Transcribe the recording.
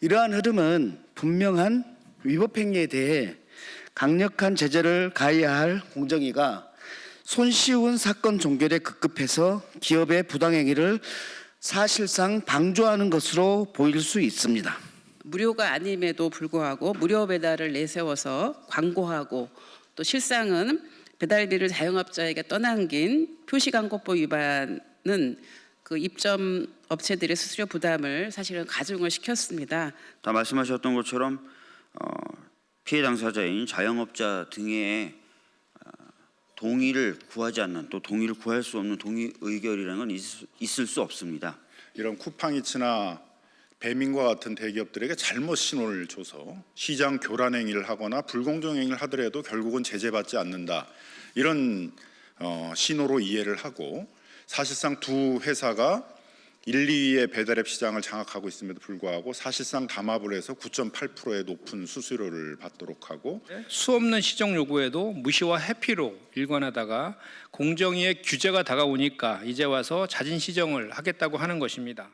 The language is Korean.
이러한 흐름은 분명한 위법 행위에 대해 강력한 제재를 가해야 할 공정위가 손쉬운 사건 종결에 급급해서 기업의 부당행위를 사실상 방조하는 것으로 보일 수 있습니다. 무료가 아님에도 불구하고 무료 배달을 내세워서 광고하고 또 실상은 배달비를 자영업자에게 떠넘긴 표시 광고법 위반은 그 입점 업체들의 수수료 부담을 사실은 가중을 시켰습니다. 다 말씀하셨던 것처럼 어, 피해 당사자인 자영업자 등의 어, 동의를 구하지 않는 또 동의를 구할 수 없는 동의 의결이라는 건 있을, 있을 수 없습니다. 이런 쿠팡이츠나 배민과 같은 대기업들에게 잘못 신호를 줘서 시장 교란 행위를 하거나 불공정 행위를 하더라도 결국은 제재받지 않는다 이런 어, 신호로 이해를 하고 사실상 두 회사가 1, 2위의 배달앱 시장을 장악하고 있음에도 불구하고 사실상 담합을 해서 9.8%의 높은 수수료를 받도록 하고 수 없는 시정 요구에도 무시와 회피로 일관하다가 공정위의 규제가 다가오니까 이제 와서 자진 시정을 하겠다고 하는 것입니다.